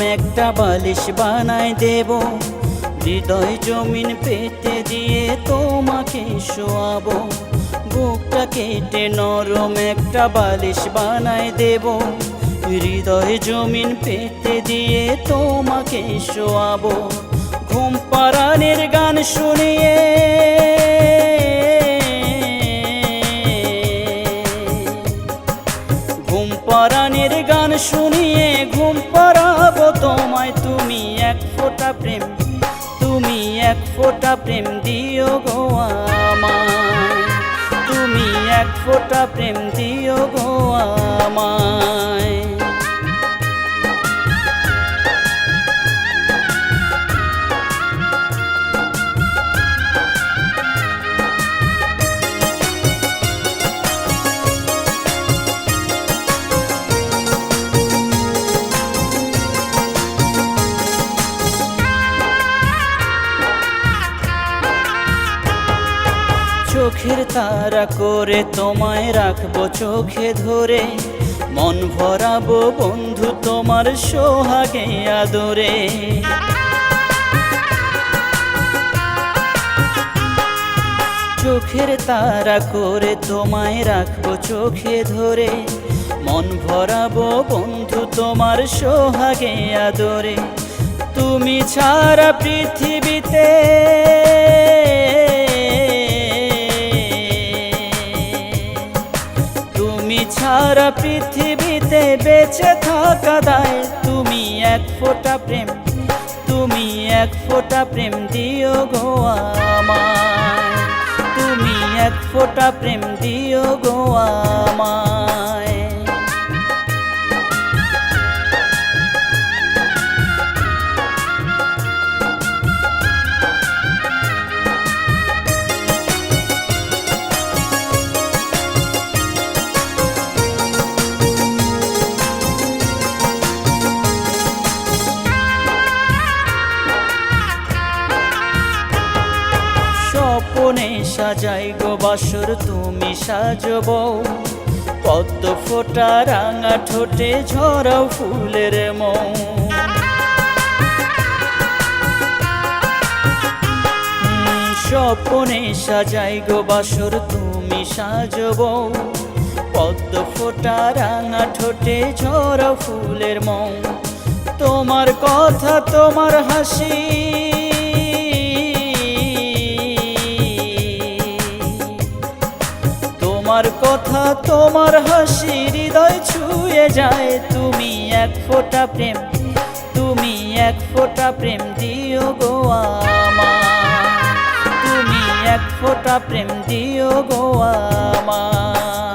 একটা বালিশ বানাই দেব। হৃদয় জমিন পেতে দিয়ে তোমাকে শোয়াবো। বুকটা কেটে নরম একটা বালিশ বানাই দেব। হৃদয় জমিন পেতে দিয়ে তোমাকে শোয়াবো। ঘুম পাড়ানের গান শুনিয়ে পাড়ানের গান শুনিয়ে ঘুম পরাব তোমায়। তুমি এক ফোঁটা প্রেম, তুমি এক ফোঁটা প্রেম দিও গো আমায়। তুমি এক ফোঁটা প্রেম দিও গো আমায়। চোখের তারা করে তোমায় রাখব চোখে ধরে। মন ভরাবো বন্ধু তোমার সোহাগে আদরে। চোখের তারা করে তোমায় রাখব চোখে ধরে। মন ভরাবো বন্ধু তোমার সোহাগে আদরে। তুমি ছাড়া পৃথিবীতে ছাড়া পৃথিবীতে বেঁচে থাকা দায়। তুমি এক ফোঁটা প্রেম, তুমি এক ফোঁটা প্রেম দিও গো আমায়। তুমি এক ফোঁটা প্রেম দিও গো আমায়। স্বপনে সাজাই গো বাসর, তুমি সাজব। পদ্ম ফোটা রাঙা ঠোঁটে ঝরাও ফুলের মৌ। স্বপনে সাজাই গো বাসর, তুমি সাজব। পদ্ম ফোটা রাঙা ঠোঁটে ঝরাও ফুলের মৌ। তোমার কথা, তোমার হাসি তোমার কথা, তোমার হাসি হৃদয় ছুঁয়ে যায়। তুমি এক ফোঁটা প্রেম, তুমি এক ফোঁটা প্রেম দিও গো আমার তুমি এক ফোঁটা প্রেম দিও গো আমায়।